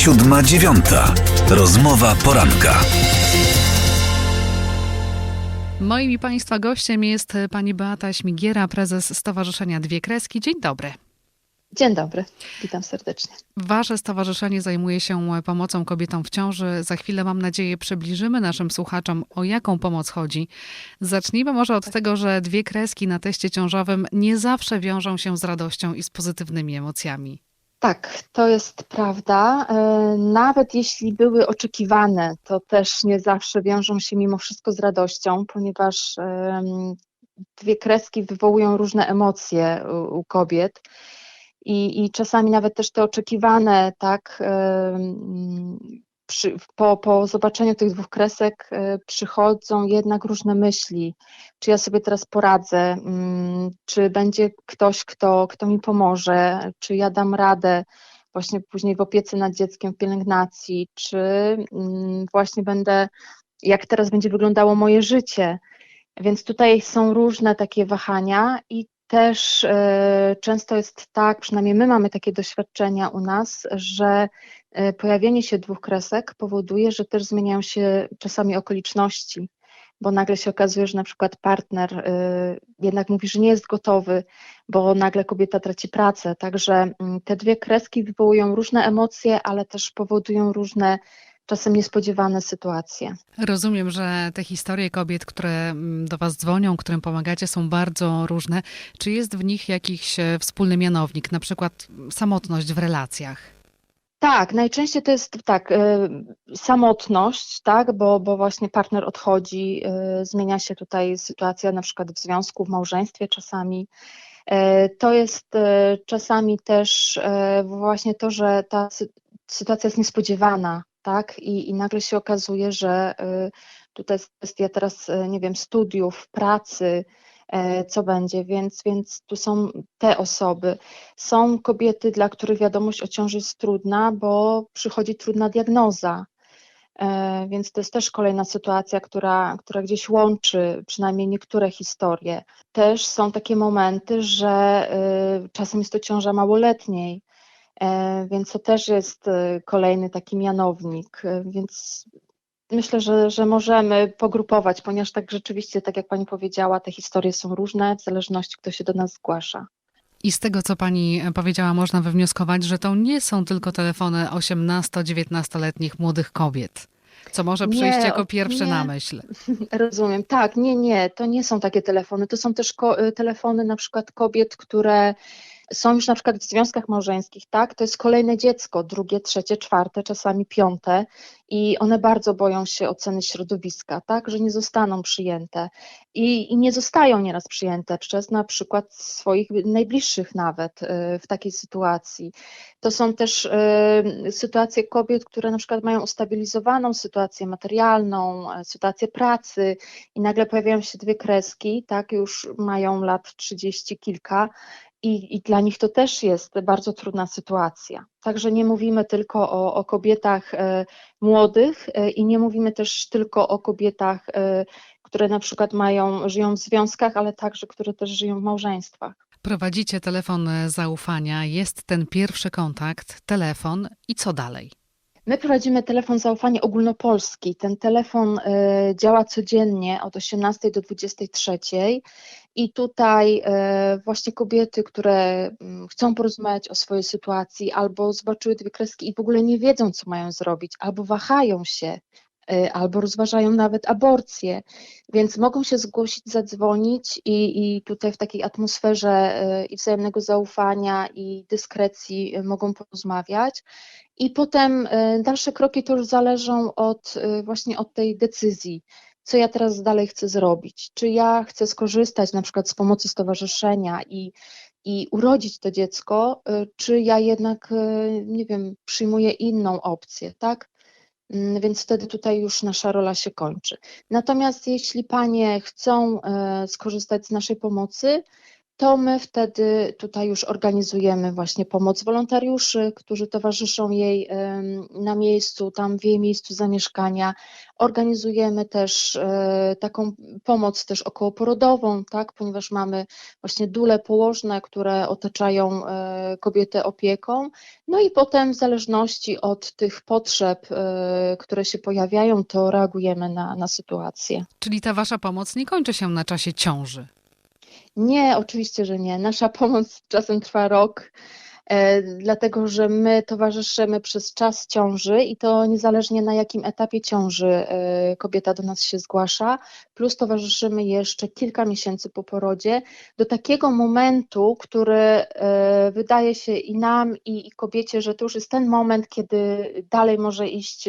Siódma dziewiąta. Rozmowa poranka. Moim i Państwa gościem jest pani Beata Śmigiera, prezes Stowarzyszenia Dwie Kreski. Dzień dobry. Dzień dobry, witam serdecznie. Wasze stowarzyszenie zajmuje się pomocą kobietom w ciąży. Za chwilę, mam nadzieję, przybliżymy naszym słuchaczom, o jaką pomoc chodzi. Zacznijmy może od tego, że dwie kreski na teście ciążowym nie zawsze wiążą się z radością i z pozytywnymi emocjami. Tak, to jest prawda. E, Nawet jeśli były oczekiwane, to też nie zawsze wiążą się mimo wszystko z radością, ponieważ dwie kreski wywołują różne emocje u, kobiet. I, I czasami nawet też te oczekiwane, tak, przy, po, po zobaczeniu tych dwóch kresek e, przychodzą jednak różne myśli. Czy ja sobie teraz poradzę? Mm, Czy będzie ktoś, kto, kto mi pomoże? Czy ja dam radę właśnie później w opiece nad dzieckiem, w pielęgnacji? Czy mm, właśnie będę, jak teraz będzie wyglądało moje życie? Więc tutaj są różne takie wahania i też e, często jest tak, przynajmniej my mamy takie doświadczenia u nas, że e, pojawienie się dwóch kresek powoduje, że też zmieniają się czasami okoliczności, bo nagle się okazuje, że na przykład partner e, jednak mówi, że nie jest gotowy, bo nagle kobieta traci pracę. Także mm, te dwie kreski wywołują różne emocje, ale też powodują różne czasem niespodziewane sytuacje. Rozumiem, że te historie kobiet, które mm, do Was dzwonią, którym pomagacie, są bardzo różne. Czy jest w nich jakiś e, wspólny mianownik, na przykład samotność w relacjach? Tak, najczęściej to jest tak, e, samotność, tak, bo, bo właśnie partner odchodzi, e, zmienia się tutaj sytuacja na przykład w związku, w małżeństwie czasami. To jest czasami też właśnie to, że ta sy- sytuacja jest niespodziewana, tak, i, i nagle się okazuje, że e, tutaj jest kwestia teraz, e, nie wiem, studiów, pracy, e, co będzie, więc, więc tu są te osoby. Są kobiety, dla których wiadomość o ciąży jest trudna, bo przychodzi trudna diagnoza. E, Więc to jest też kolejna sytuacja, która, która gdzieś łączy przynajmniej niektóre historie. Też są takie momenty, że e, czasem jest to ciąża małoletniej, więc to też jest e, kolejny taki mianownik. E, Więc myślę, że, że możemy pogrupować, ponieważ tak rzeczywiście, tak jak Pani powiedziała, te historie są różne w zależności, kto się do nas zgłasza. I z tego, co pani powiedziała, można wywnioskować, że to nie są tylko telefony 18-19-letnich młodych kobiet, co może Nie, przyjść jako o- pierwsze nie. na myśl. Rozumiem. Tak, nie, nie, to nie są takie telefony. To są też telefony na przykład kobiet, które są już na przykład w związkach małżeńskich, tak? To jest kolejne dziecko, drugie, trzecie, czwarte, czasami piąte i one bardzo boją się oceny środowiska, tak? Że nie zostaną przyjęte i, i nie zostają nieraz przyjęte przez na przykład swoich najbliższych nawet y, w takiej sytuacji. To są też y, sytuacje kobiet, które na przykład mają ustabilizowaną sytuację materialną, e, sytuację pracy i nagle pojawiają się dwie kreski, tak, już mają lat 30 kilka i, i dla nich to też jest bardzo trudna sytuacja. Także nie mówimy tylko o, o kobietach e, młodych e, i nie mówimy też tylko o kobietach, e, które na przykład mają, żyją w związkach, ale także, które też żyją w małżeństwach. Prowadzicie telefon zaufania, jest ten pierwszy kontakt, telefon i co dalej? My prowadzimy telefon zaufania ogólnopolski. Ten telefon e, działa codziennie od 18 do 23 i tutaj e, właśnie kobiety, które mm, chcą porozmawiać o swojej sytuacji albo zobaczyły dwie kreski i w ogóle nie wiedzą, co mają zrobić, albo wahają się, albo rozważają nawet aborcję, więc mogą się zgłosić, zadzwonić i, i tutaj w takiej atmosferze e, i wzajemnego zaufania i dyskrecji e, mogą porozmawiać. I potem dalsze kroki to już zależą od właśnie od tej decyzji, co ja teraz dalej chcę zrobić. Czy ja chcę skorzystać na przykład z pomocy stowarzyszenia i, i urodzić to dziecko, czy ja jednak, nie wiem, przyjmuję inną opcję, tak? Mm, Więc wtedy tutaj już nasza rola się kończy. Natomiast jeśli panie chcą e, skorzystać z naszej pomocy, to my wtedy tutaj już organizujemy właśnie pomoc wolontariuszy, którzy towarzyszą jej na miejscu, tam w jej miejscu zamieszkania. Organizujemy też e, taką pomoc też okołoporodową, tak, ponieważ mamy właśnie dule położne, które otaczają e, kobietę opieką. No i potem w zależności od tych potrzeb, e, które się pojawiają, to reagujemy na, na sytuację. Czyli ta wasza pomoc nie kończy się na czasie ciąży. Nie, oczywiście, że nie. Nasza pomoc czasem trwa rok, e, dlatego że my towarzyszymy przez czas ciąży i to niezależnie na jakim etapie ciąży e, kobieta do nas się zgłasza, plus towarzyszymy jeszcze kilka miesięcy po porodzie. Do takiego momentu, który e, wydaje się i nam, i, i kobiecie, że to już jest ten moment, kiedy dalej może iść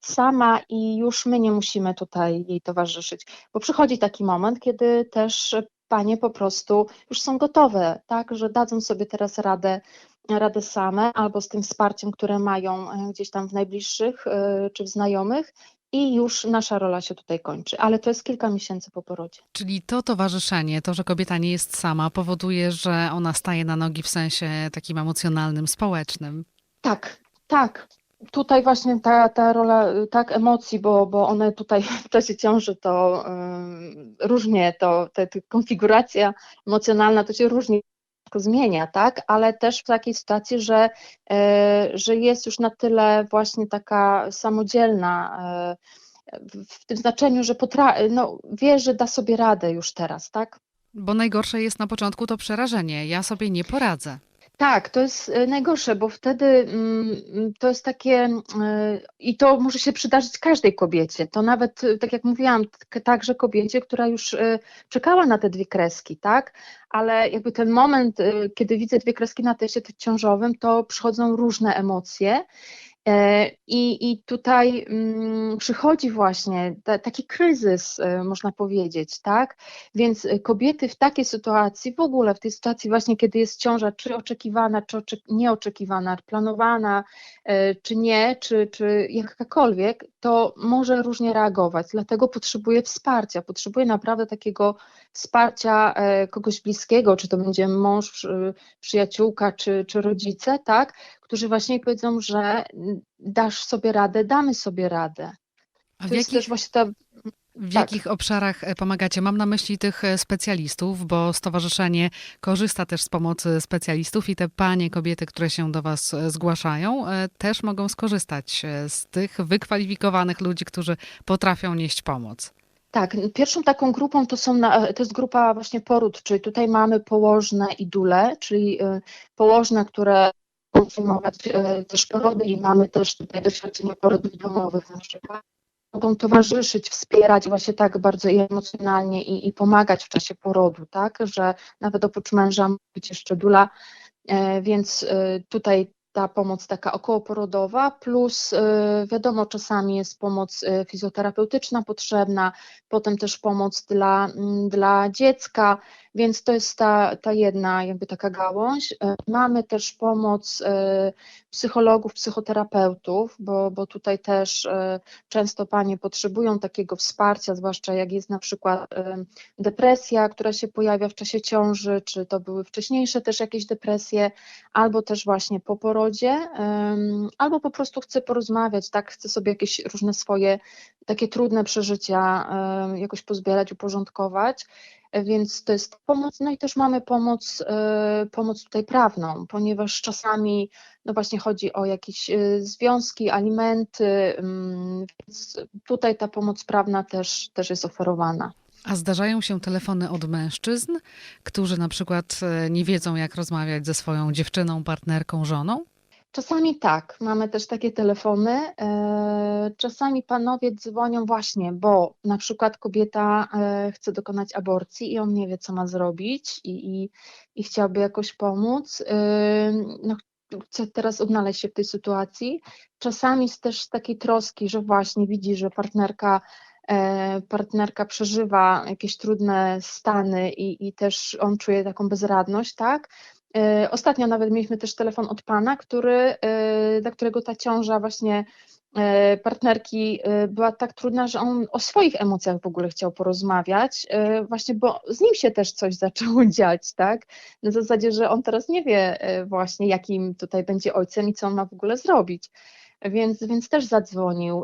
sama i już my nie musimy tutaj jej towarzyszyć, bo przychodzi taki moment, kiedy też panie po prostu już są gotowe, tak, że dadzą sobie teraz radę, radę same albo z tym wsparciem, które mają e, gdzieś tam w najbliższych e, czy w znajomych i już nasza rola się tutaj kończy, ale to jest kilka miesięcy po porodzie. Czyli to towarzyszenie, to, że kobieta nie jest sama, powoduje, że ona staje na nogi w sensie takim emocjonalnym, społecznym. Tak, tak. Tutaj właśnie ta, ta rola, y, tak, emocji, bo, bo one tutaj w czasie ciąży to ym, różnie, to te, te konfiguracja emocjonalna to się różnie zmienia, tak, ale też w takiej sytuacji, że, e, że jest już na tyle właśnie taka samodzielna, w, w tym znaczeniu, że potra- no, wie, że da sobie radę już teraz, tak? Bo najgorsze jest na początku to przerażenie. Ja sobie nie poradzę. Tak, to jest e, najgorsze, bo wtedy mm, to jest takie e, i to może się przydarzyć każdej kobiecie. To nawet, e, tak jak mówiłam, także kobiecie, która już czekała na te dwie kreski, tak? Ale jakby ten moment, kiedy widzę dwie kreski na teście ciążowym, to przychodzą różne emocje. E, I, I tutaj mm, przychodzi właśnie ta, taki kryzys, e, można powiedzieć, tak? Więc kobiety w takiej sytuacji, w ogóle w tej sytuacji właśnie, kiedy jest ciąża, czy oczekiwana, czy oczek- nieoczekiwana, planowana, e, czy nie, czy, czy jakakolwiek, to może różnie reagować. Dlatego potrzebuje wsparcia, potrzebuje naprawdę takiego wsparcia e, kogoś bliskiego, czy to będzie mąż, przy- przyjaciółka, czy, czy rodzice, tak? Którzy właśnie powiedzą, że dasz sobie radę, damy sobie radę. A w To jest jakich, też właśnie ta w tak. jakich obszarach e, pomagacie? Mam na myśli tych e, specjalistów, bo stowarzyszenie korzysta też z pomocy specjalistów i te panie, kobiety, które się do Was zgłaszają, też mogą skorzystać z tych wykwalifikowanych ludzi, którzy potrafią nieść pomoc. Tak, pierwszą taką grupą to, są na, to jest grupa właśnie poród, czyli tutaj mamy położne i dule, czyli y, położne, które przyjmować y, też porody i mamy też tutaj doświadczenie porodów domowych na przykład. Mogą towarzyszyć, wspierać właśnie tak bardzo emocjonalnie i, i pomagać w czasie porodu, tak, że nawet oprócz męża może być jeszcze dula, e, więc tutaj ta pomoc taka okołoporodowa, plus y, wiadomo, czasami jest pomoc y, fizjoterapeutyczna potrzebna, potem też pomoc dla, mm, dla dziecka, więc to jest ta, ta jedna jakby taka gałąź. E, Mamy też pomoc e, psychologów, psychoterapeutów, bo, bo tutaj też e, często panie potrzebują takiego wsparcia, zwłaszcza jak jest na przykład depresja, która się pojawia w czasie ciąży, czy to były wcześniejsze też jakieś depresje, albo też właśnie po porodzie, albo po prostu chce porozmawiać, tak, chce sobie jakieś różne swoje takie trudne przeżycia jakoś pozbierać, uporządkować. Więc to jest pomoc, no i też mamy pomoc, e, pomoc tutaj prawną, ponieważ czasami no właśnie chodzi o jakieś e, związki, alimenty, mm, więc tutaj ta pomoc prawna też, też jest oferowana. A zdarzają się telefony od mężczyzn, którzy na przykład e, nie wiedzą, jak rozmawiać ze swoją dziewczyną, partnerką, żoną? Czasami tak, mamy też takie telefony. e, Czasami panowie dzwonią właśnie, bo na przykład kobieta e, chce dokonać aborcji i on nie wie, co ma zrobić i, i, i chciałby jakoś pomóc. E, No, chce teraz odnaleźć się w tej sytuacji. Czasami z też z takiej troski, że właśnie widzi, że partnerka partnerka przeżywa jakieś trudne stany i, i też on czuje taką bezradność, tak? E, Ostatnio nawet mieliśmy też telefon od pana, który, e, dla którego ta ciąża właśnie e, partnerki była tak trudna, że on o swoich emocjach w ogóle chciał porozmawiać, właśnie bo z nim się też coś zaczęło dziać, tak? Na zasadzie, że on teraz nie wie właśnie, jakim tutaj będzie ojcem i co on ma w ogóle zrobić. Więc, więc też zadzwonił,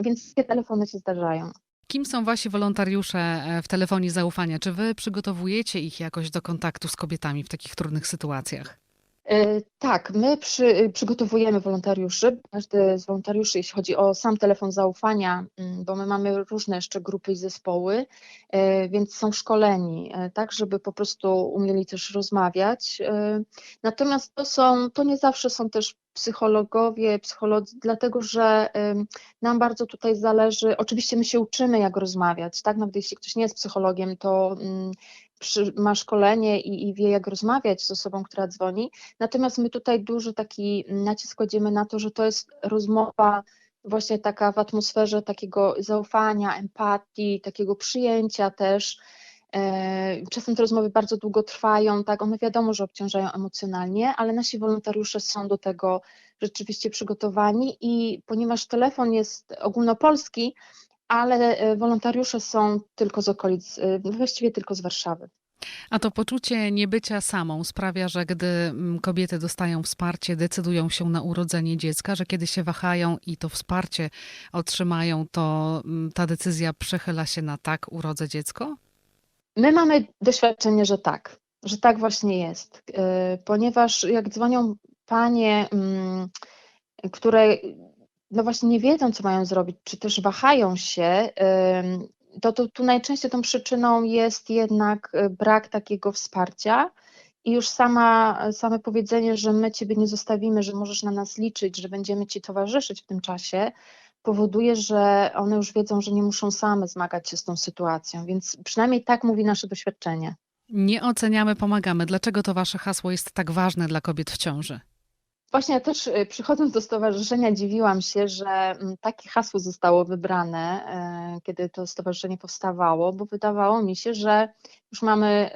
więc takie telefony się zdarzają. Kim są wasi wolontariusze e, w telefonii zaufania? Czy wy przygotowujecie ich jakoś do kontaktu z kobietami w takich trudnych sytuacjach? E, Tak, my przy, przygotowujemy wolontariuszy. Każdy z wolontariuszy, jeśli chodzi o sam telefon zaufania, mm, bo my mamy różne jeszcze grupy i zespoły, e, więc są szkoleni, e, tak, żeby po prostu umieli też rozmawiać. Natomiast to są, to nie zawsze są też psychologowie, psycholodzy, dlatego że nam bardzo tutaj zależy, oczywiście my się uczymy, jak rozmawiać, tak, nawet jeśli ktoś nie jest psychologiem, to mm, przy, ma szkolenie i, i wie, jak rozmawiać z osobą, która dzwoni, Natomiast my tutaj duży taki nacisk kładziemy na to, że to jest rozmowa właśnie taka w atmosferze takiego zaufania, empatii, takiego przyjęcia też. E, Czasem te rozmowy bardzo długo trwają, tak, one wiadomo, że obciążają emocjonalnie, ale nasi wolontariusze są do tego rzeczywiście przygotowani i ponieważ telefon jest ogólnopolski, ale e, wolontariusze są tylko z okolic, e, właściwie tylko z Warszawy. A to poczucie niebycia samą sprawia, że gdy mm, kobiety dostają wsparcie, decydują się na urodzenie dziecka, że kiedy się wahają i to wsparcie otrzymają, to mm, ta decyzja przechyla się na tak, urodzę dziecko? My mamy doświadczenie, że tak, że tak właśnie jest, e, ponieważ jak dzwonią panie, mm, które no właśnie nie wiedzą, co mają zrobić, czy też wahają się, to, to tu najczęściej tą przyczyną jest jednak e, brak takiego wsparcia i już sama, same powiedzenie, że my Ciebie nie zostawimy, że możesz na nas liczyć, że będziemy Ci towarzyszyć w tym czasie, powoduje, że one już wiedzą, że nie muszą same zmagać się z tą sytuacją, więc przynajmniej tak mówi nasze doświadczenie. Nie oceniamy, pomagamy. Dlaczego to wasze hasło jest tak ważne dla kobiet w ciąży? Właśnie ja też y, przychodząc do stowarzyszenia dziwiłam się, że mm, takie hasło zostało wybrane, e, kiedy to stowarzyszenie powstawało, bo wydawało mi się, że już mamy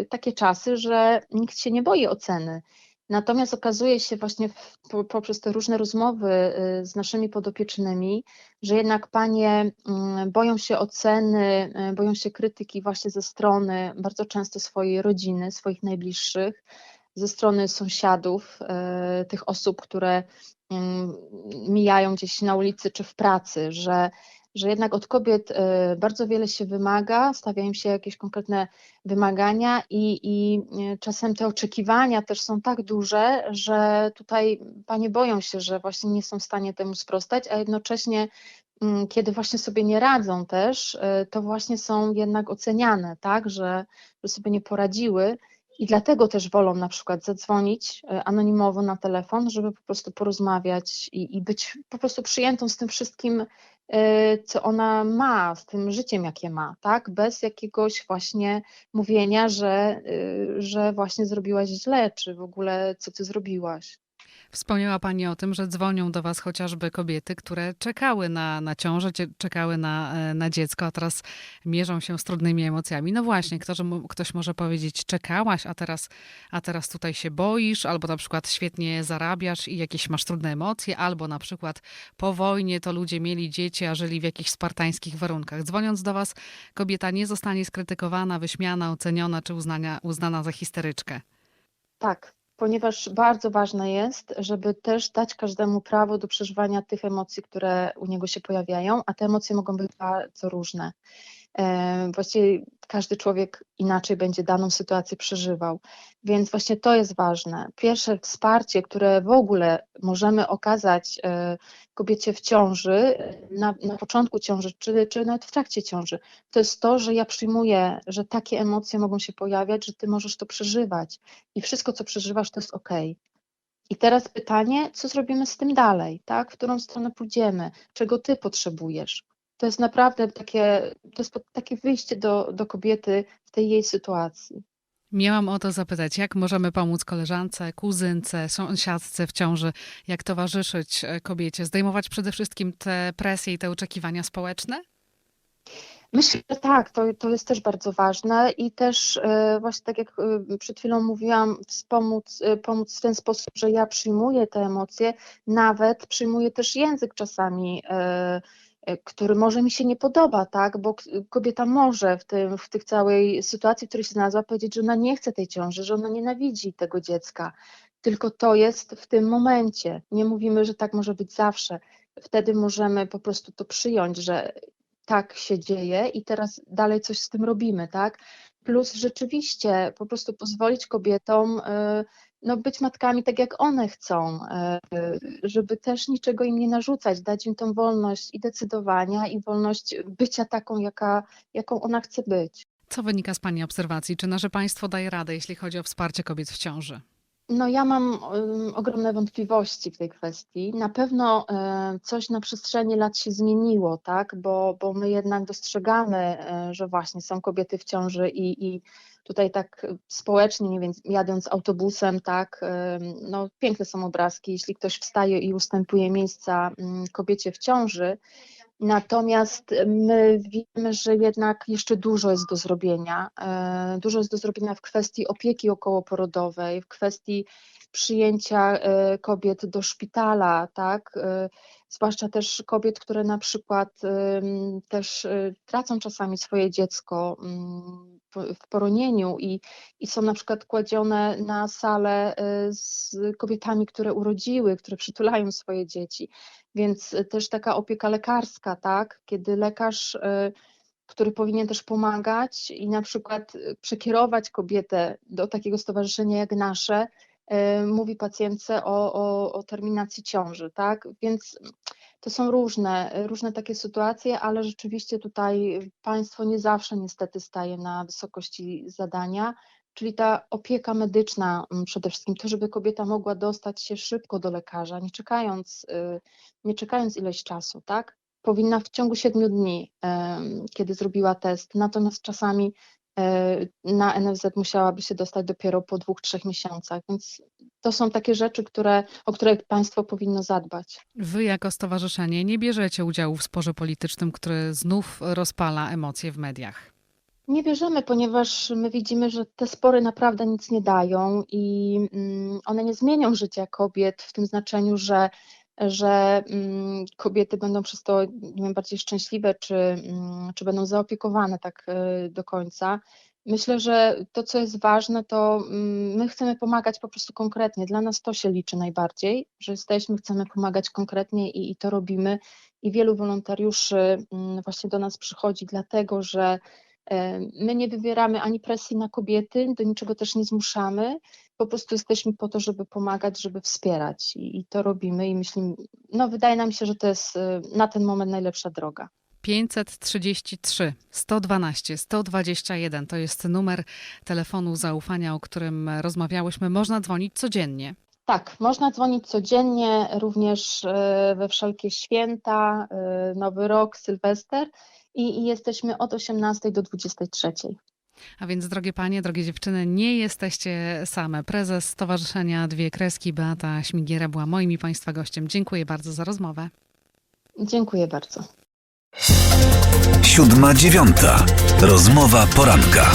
y, takie czasy, że nikt się nie boi oceny. Natomiast okazuje się właśnie poprzez te różne rozmowy y, z naszymi podopiecznymi, że jednak panie mm, boją się oceny, boją się krytyki właśnie ze strony bardzo często swojej rodziny, swoich najbliższych ze strony sąsiadów, e, tych osób, które mm, mijają gdzieś na ulicy czy w pracy, że, że jednak od kobiet e, bardzo wiele się wymaga, stawiają się jakieś konkretne wymagania i, i e, czasem te oczekiwania też są tak duże, że tutaj panie boją się, że właśnie nie są w stanie temu sprostać, a jednocześnie mm, kiedy właśnie sobie nie radzą też, to właśnie są jednak oceniane, tak, że, że sobie nie poradziły. I dlatego też wolą na przykład zadzwonić e, anonimowo na telefon, żeby po prostu porozmawiać i, i być po prostu przyjętą z tym wszystkim, e, co ona ma, z tym życiem, jakie ma, tak? Bez jakiegoś właśnie mówienia, że, e, że właśnie zrobiłaś źle, czy w ogóle co ty zrobiłaś. Wspomniała Pani o tym, że dzwonią do Was chociażby kobiety, które czekały na, na ciążę, czekały na, e, na dziecko, a teraz mierzą się z trudnymi emocjami. No właśnie, ktoś, ktoś może powiedzieć, czekałaś, a teraz, a teraz tutaj się boisz, albo na przykład świetnie zarabiasz i jakieś masz trudne emocje, albo na przykład po wojnie to ludzie mieli dzieci, a żyli w jakichś spartańskich warunkach. Dzwoniąc do Was, kobieta nie zostanie skrytykowana, wyśmiana, oceniona czy uznania, uznana za histeryczkę. Tak, ponieważ bardzo ważne jest, żeby też dać każdemu prawo do przeżywania tych emocji, które u niego się pojawiają, a te emocje mogą być bardzo różne. E, Właściwie każdy człowiek inaczej będzie daną sytuację przeżywał, więc właśnie to jest ważne. Pierwsze wsparcie, które w ogóle możemy okazać e, kobiecie w ciąży, na, na początku ciąży, czy, czy nawet w trakcie ciąży, to jest to, że ja przyjmuję, że takie emocje mogą się pojawiać, że ty możesz to przeżywać i wszystko, co przeżywasz, to jest ok. I teraz pytanie, co zrobimy z tym dalej, tak? W którą stronę pójdziemy? Czego ty potrzebujesz? To jest naprawdę takie, to jest takie wyjście do, do kobiety w tej jej sytuacji. Miałam o to zapytać, jak możemy pomóc koleżance, kuzynce, sąsiadce w ciąży, jak towarzyszyć e, kobiecie, zdejmować przede wszystkim te presje i te oczekiwania społeczne? Myślę, że tak, to, to jest też bardzo ważne i też e, właśnie tak jak e, przed chwilą mówiłam, wspomóc, pomóc w ten sposób, że ja przyjmuję te emocje, nawet przyjmuję też język czasami, e, który może mi się nie podoba, tak, bo kobieta może w, tym, w tych całej sytuacji, w której się znalazła, powiedzieć, że ona nie chce tej ciąży, że ona nienawidzi tego dziecka, tylko to jest w tym momencie. Nie mówimy, że tak może być zawsze. Wtedy możemy po prostu to przyjąć, że tak się dzieje i teraz dalej coś z tym robimy, tak? Plus rzeczywiście po prostu pozwolić kobietom y, no, być matkami tak, jak one chcą, y, żeby też niczego im nie narzucać, dać im tą wolność i decydowania i wolność bycia taką, jaka, jaką ona chce być. Co wynika z Pani obserwacji? Czy nasze państwo daje radę, jeśli chodzi o wsparcie kobiet w ciąży? No ja mam ym, ogromne wątpliwości w tej kwestii. Na pewno y, coś na przestrzeni lat się zmieniło, tak, bo, bo my jednak dostrzegamy, y, że właśnie są kobiety w ciąży i, i tutaj tak społecznie, nie wiem, jadąc autobusem, tak, ym, no piękne są obrazki, jeśli ktoś wstaje i ustępuje miejsca ym, kobiecie w ciąży. Natomiast my wiemy, że jednak jeszcze dużo jest do zrobienia. e, Dużo jest do zrobienia w kwestii opieki okołoporodowej, w kwestii przyjęcia e, kobiet do szpitala, tak? E, Zwłaszcza też kobiet, które na przykład też tracą czasami swoje dziecko mm, w- poronieniu i, i są na przykład kładzione na salę z kobietami, które urodziły, które przytulają swoje dzieci. Więc y, też taka opieka lekarska, tak, kiedy lekarz, y, który powinien też pomagać i na przykład y, przekierować kobietę do takiego stowarzyszenia jak nasze, mówi pacjentce o, o, o terminacji ciąży, tak, więc to są różne, różne takie sytuacje, ale rzeczywiście tutaj państwo nie zawsze niestety staje na wysokości zadania. Czyli ta opieka medyczna mm, przede wszystkim, to żeby kobieta mogła dostać się szybko do lekarza, nie czekając, y, nie czekając ileś czasu, tak? Powinna w ciągu siedmiu dni, kiedy zrobiła test, natomiast czasami e, na NFZ musiałaby się dostać dopiero po dwóch, trzech miesiącach, więc to są takie rzeczy, które, o które państwo powinno zadbać. Wy jako stowarzyszenie nie bierzecie udziału w sporze politycznym, który znów rozpala emocje w mediach. Nie bierzemy, ponieważ my widzimy, że te spory naprawdę nic nie dają i mm, one nie zmienią życia kobiet w tym znaczeniu, że, że mm, kobiety będą przez to nie wiem, bardziej szczęśliwe, czy, mm, czy będą zaopiekowane tak y, do końca. Myślę, że to, co jest ważne, to my chcemy pomagać po prostu konkretnie. Dla nas to się liczy najbardziej, że jesteśmy, chcemy pomagać konkretnie i, i to robimy. I wielu wolontariuszy właśnie do nas przychodzi, dlatego że E, My nie wywieramy ani presji na kobiety, do niczego też nie zmuszamy. Po prostu jesteśmy po to, żeby pomagać, żeby wspierać i, i to robimy i myślimy, no wydaje nam się, że to jest e, na ten moment najlepsza droga. 533 112 121 to jest numer telefonu zaufania, o którym rozmawiałyśmy. Można dzwonić codziennie. Tak, można dzwonić codziennie, również e, we wszelkie święta, e, Nowy Rok, Sylwester i, i jesteśmy od 18 do 23. A więc, drogie panie, drogie dziewczyny, nie jesteście same. Prezes Stowarzyszenia Dwie Kreski, Beata Śmigiera, była moim i państwa gościem. Dziękuję bardzo za rozmowę. Dziękuję bardzo. Siódma dziewiąta. Rozmowa poranka.